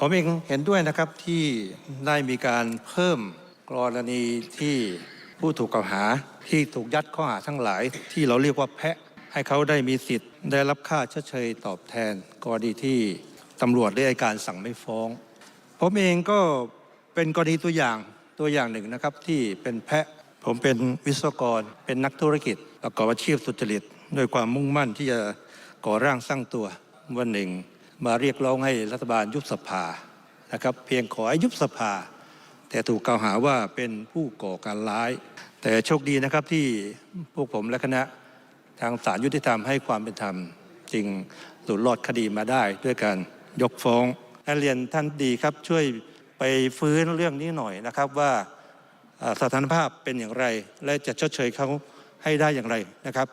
ผมเองเห็นด้วยนะครับที่ได้มีการเพิ่มกรณีที่ผู้ถูกกล่าวหาที่ถูกยัดข้อหาทั้งหลาย ที่เราเรียกว่าแพะให้เขาได้มีสิทธิ์ได้รับค่าชดเชยตอบแทน กรณีที่ตำรวจได้อัยการสั่งไม่ฟ้อง ผมเองก็เป็นกรณีตัวอย่างตัวอย่างหนึ่งนะครับที่เป็นแพะผมเป็นวิศวกร เป็นนักธุรกิจประกอบอาชีพสุจริตด้วยความมุ่งมั่นที่จะก่อร่างสร้างตัววันหนึ่ง มาเรียกร้องให้รัฐบาลยุบสภานะครับ เพียงขอให้ยุบสภา แต่ถูกกล่าวหาว่าเป็นผู้ก่อการร้าย แต่โชคดีนะครับที่พวกผมและคณะทางศาลยุติธรรมให้ความเป็นธรรม จึงหลุดรอดคดีมาได้ด้วยการยกฟ้องและเรียนท่านดีครับช่วยไปฟื้นเรื่องนี้หน่อยนะครับว่าสถานภาพเป็นอย่างไร และจะชดเชยเขาให้ได้อย่างไรนะครับ